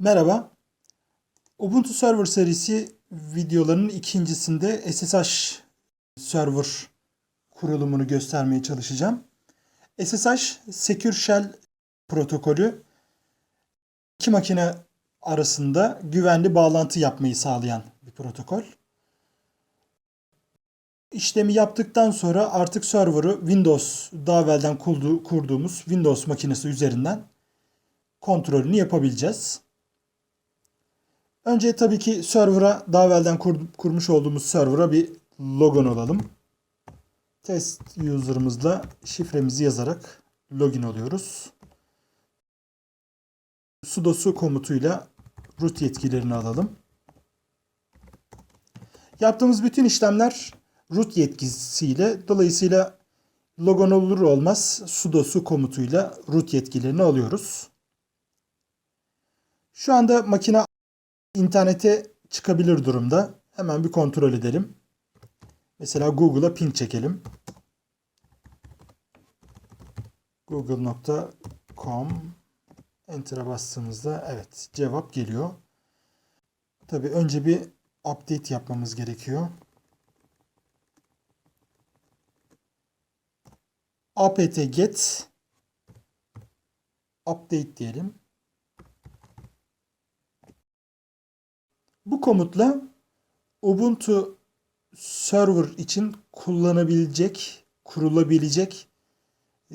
Merhaba. Ubuntu Server serisi videolarının ikincisinde SSH server kurulumunu göstermeye çalışacağım. SSH Secure Shell protokolü iki makine arasında güvenli bağlantı yapmayı sağlayan bir protokol. İşlemi yaptıktan sonra artık server'ı Windows daha evvelden kurdu- kurduğumuz Windows makinesi üzerinden kontrolünü yapabileceğiz. Önce tabii ki server'a daha evvelden kur- kurmuş olduğumuz server'a bir logon olalım. Test user'ımızla şifremizi yazarak login oluyoruz. sudo su komutuyla root yetkilerini alalım. Yaptığımız bütün işlemler root yetkisiyle dolayısıyla logon olur olmaz sudo su komutuyla root yetkilerini alıyoruz. Şu anda makine internete çıkabilir durumda. Hemen bir kontrol edelim. Mesela Google'a ping çekelim. google.com Enter'a bastığımızda evet cevap geliyor. Tabi önce bir update yapmamız gerekiyor. apt get update diyelim. Bu komutla Ubuntu server için kullanabilecek, kurulabilecek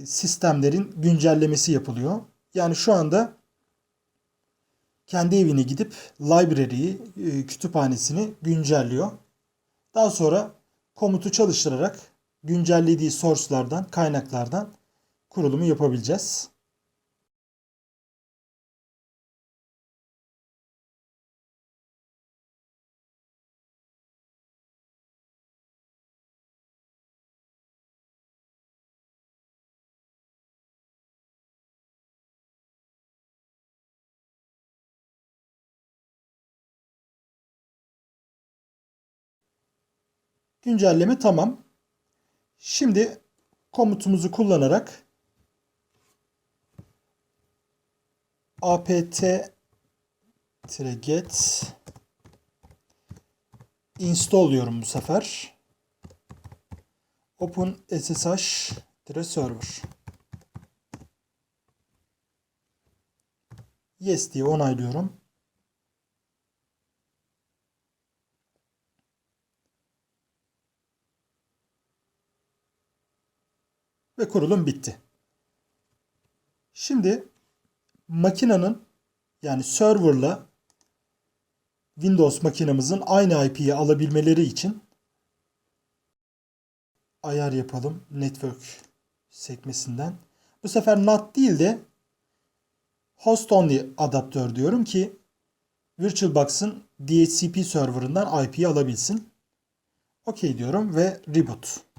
sistemlerin güncellemesi yapılıyor. Yani şu anda kendi evine gidip library'yi, e, kütüphanesini güncelliyor. Daha sonra komutu çalıştırarak güncellediği source'lardan, kaynaklardan kurulumu yapabileceğiz. Güncelleme tamam. Şimdi komutumuzu kullanarak apt get install diyorum bu sefer. Open SSH server. Yes diye onaylıyorum. Ve kurulum bitti. Şimdi makinenin yani serverla Windows makinamızın aynı IP'yi alabilmeleri için ayar yapalım network sekmesinden. Bu sefer NAT değil de host only adaptör diyorum ki VirtualBox'ın DHCP serverından IP'yi alabilsin. OK diyorum ve reboot.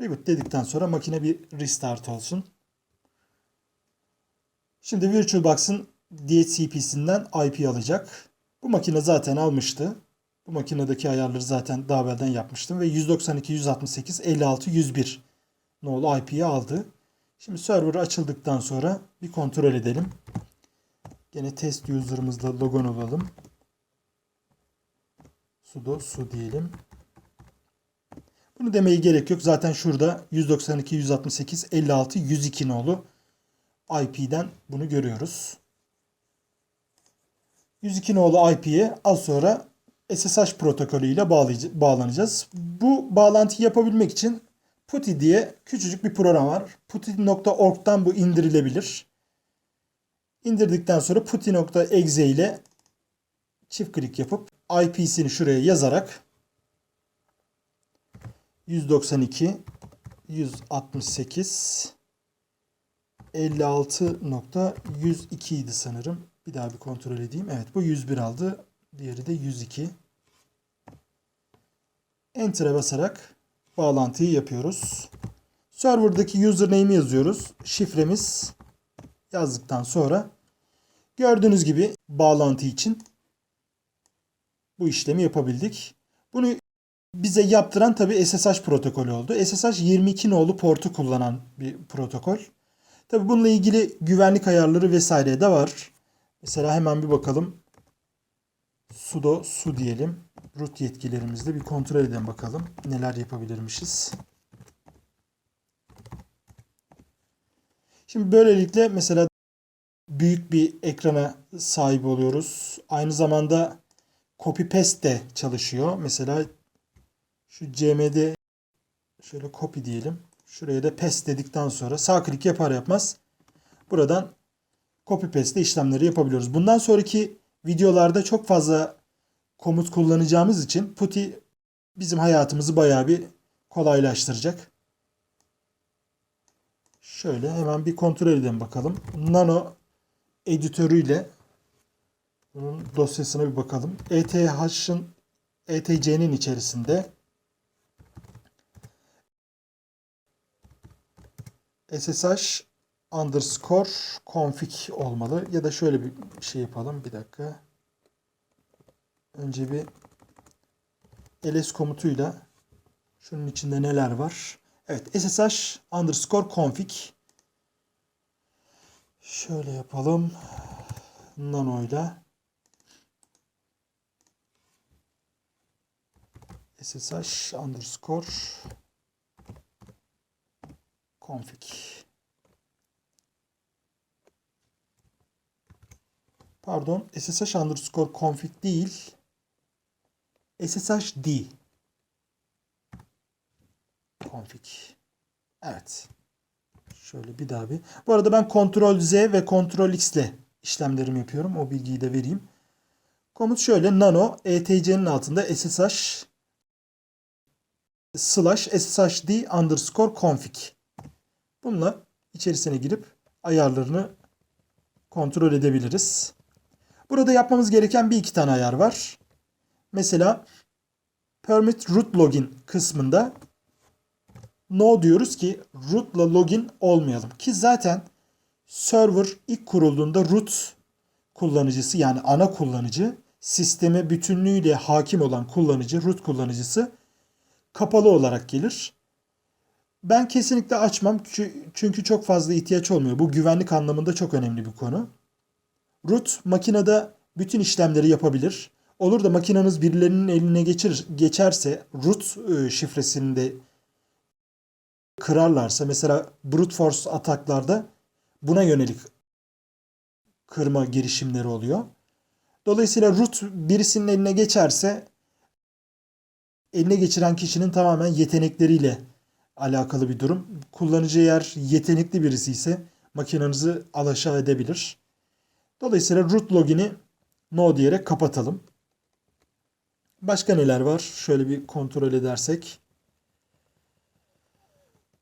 Reboot dedikten sonra makine bir restart olsun. Şimdi VirtualBox'ın DHCP'sinden IP alacak. Bu makine zaten almıştı. Bu makinedeki ayarları zaten daha evvelden yapmıştım ve 192, 168, 56, 101 nolu IP'yi aldı. Şimdi server açıldıktan sonra bir kontrol edelim. Gene test user'ımızla logon olalım. sudo su diyelim. Bunu demeye gerek yok. Zaten şurada 192, 168, 56, 102 nolu IP'den bunu görüyoruz. 102 nolu IP'ye az sonra SSH protokolü ile bağlanacağız. Bu bağlantıyı yapabilmek için PuTTY diye küçücük bir program var. PuTTY.org'dan bu indirilebilir. İndirdikten sonra PuTTY.exe ile çift klik yapıp IP'sini şuraya yazarak 192 168 56.102 idi sanırım. Bir daha bir kontrol edeyim. Evet bu 101 aldı. Diğeri de 102. Enter'e basarak bağlantıyı yapıyoruz. Server'daki username'i yazıyoruz. Şifremiz yazdıktan sonra gördüğünüz gibi bağlantı için bu işlemi yapabildik. Bunu bize yaptıran tabi SSH protokolü oldu. SSH 22 nolu portu kullanan bir protokol. Tabi bununla ilgili güvenlik ayarları vesaire de var. Mesela hemen bir bakalım. sudo su diyelim. Root yetkilerimizde bir kontrol edelim bakalım. Neler yapabilirmişiz. Şimdi böylelikle mesela büyük bir ekrana sahip oluyoruz. Aynı zamanda copy paste de çalışıyor. Mesela şu cmd şöyle copy diyelim. Şuraya da paste dedikten sonra sağ klik yapar yapmaz buradan copy paste işlemleri yapabiliyoruz. Bundan sonraki videolarda çok fazla komut kullanacağımız için Putty bizim hayatımızı bayağı bir kolaylaştıracak. Şöyle hemen bir kontrol edelim bakalım. Nano editörüyle bunun dosyasına bir bakalım. ETH'ın ETC'nin içerisinde SSH underscore config olmalı. Ya da şöyle bir şey yapalım. Bir dakika. Önce bir ls komutuyla şunun içinde neler var? Evet ssh underscore config şöyle yapalım. Nano'yla ssh underscore config Pardon ssh underscore config değil sshd config. Evet. Şöyle bir daha bir. Bu arada ben Ctrl Z ve Ctrl X ile işlemlerimi yapıyorum. O bilgiyi de vereyim. Komut şöyle nano etc'nin altında ssh slash sshd underscore config. Bununla içerisine girip ayarlarını kontrol edebiliriz. Burada yapmamız gereken bir iki tane ayar var. Mesela permit root login kısmında no diyoruz ki root'la login olmayalım. Ki zaten server ilk kurulduğunda root kullanıcısı yani ana kullanıcı sisteme bütünlüğüyle hakim olan kullanıcı root kullanıcısı kapalı olarak gelir. Ben kesinlikle açmam çünkü çok fazla ihtiyaç olmuyor. Bu güvenlik anlamında çok önemli bir konu. Root makinede bütün işlemleri yapabilir. Olur da makineniz birilerinin eline geçir, geçerse root şifresini de kırarlarsa mesela brute force ataklarda buna yönelik kırma girişimleri oluyor. Dolayısıyla root birisinin eline geçerse eline geçiren kişinin tamamen yetenekleriyle alakalı bir durum. Kullanıcı eğer yetenekli birisi ise makinenizi alaşağı edebilir. Dolayısıyla root login'i no diyerek kapatalım. Başka neler var? Şöyle bir kontrol edersek.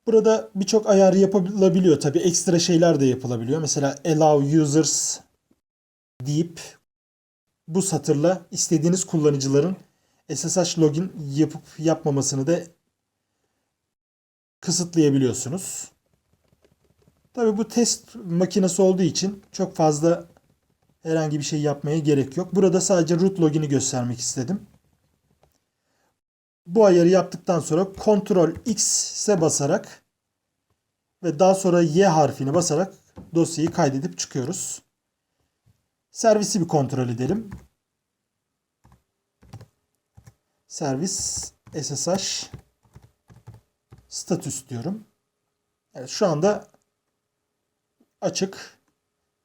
Burada birçok ayar yapılabiliyor. Tabi ekstra şeyler de yapılabiliyor. Mesela allow users deyip bu satırla istediğiniz kullanıcıların SSH login yapıp yapmamasını da kısıtlayabiliyorsunuz. Tabi bu test makinesi olduğu için çok fazla herhangi bir şey yapmaya gerek yok. Burada sadece root login'i göstermek istedim. Bu ayarı yaptıktan sonra Ctrl X'e basarak ve daha sonra Y harfini basarak dosyayı kaydedip çıkıyoruz. Servisi bir kontrol edelim. Servis SSH statüs diyorum. Evet şu anda açık.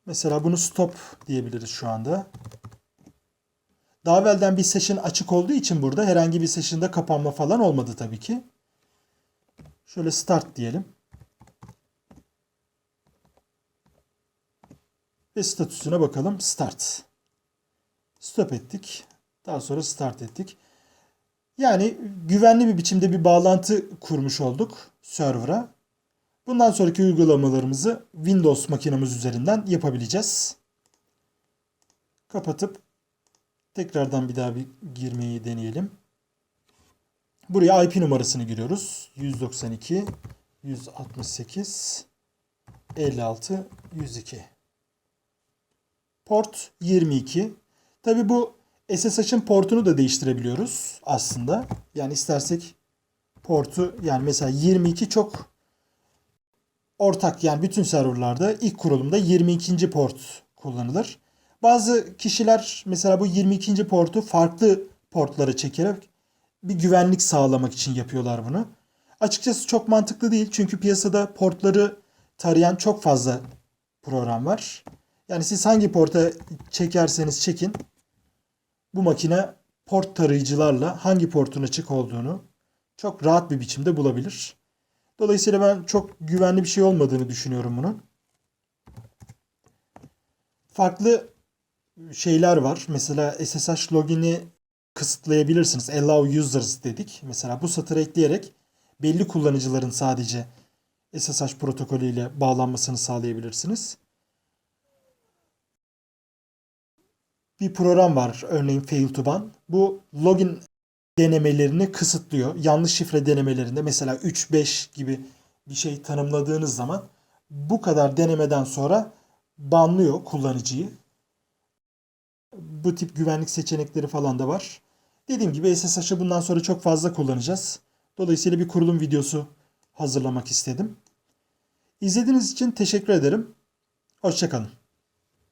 Mesela bunu stop diyebiliriz şu anda. Daha evvelden bir session açık olduğu için burada herhangi bir session'da kapanma falan olmadı tabii ki. Şöyle start diyelim. Ve statüsüne bakalım. Start. Stop ettik. Daha sonra start ettik. Yani güvenli bir biçimde bir bağlantı kurmuş olduk server'a. Bundan sonraki uygulamalarımızı Windows makinemiz üzerinden yapabileceğiz. Kapatıp tekrardan bir daha bir girmeyi deneyelim. Buraya IP numarasını giriyoruz. 192 168 56 102. Port 22. Tabi bu SSH'ın portunu da değiştirebiliyoruz aslında. Yani istersek portu yani mesela 22 çok ortak yani bütün serverlarda ilk kurulumda 22. port kullanılır. Bazı kişiler mesela bu 22. portu farklı portlara çekerek bir güvenlik sağlamak için yapıyorlar bunu. Açıkçası çok mantıklı değil çünkü piyasada portları tarayan çok fazla program var. Yani siz hangi porta çekerseniz çekin bu makine port tarayıcılarla hangi portun açık olduğunu çok rahat bir biçimde bulabilir. Dolayısıyla ben çok güvenli bir şey olmadığını düşünüyorum bunun. Farklı şeyler var. Mesela SSH login'i kısıtlayabilirsiniz. Allow users dedik. Mesela bu satırı ekleyerek belli kullanıcıların sadece SSH protokolüyle bağlanmasını sağlayabilirsiniz. Bir program var örneğin fail to ban. Bu login denemelerini kısıtlıyor. Yanlış şifre denemelerinde mesela 3-5 gibi bir şey tanımladığınız zaman bu kadar denemeden sonra banlıyor kullanıcıyı. Bu tip güvenlik seçenekleri falan da var. Dediğim gibi SSH'ı bundan sonra çok fazla kullanacağız. Dolayısıyla bir kurulum videosu hazırlamak istedim. İzlediğiniz için teşekkür ederim. Hoşçakalın.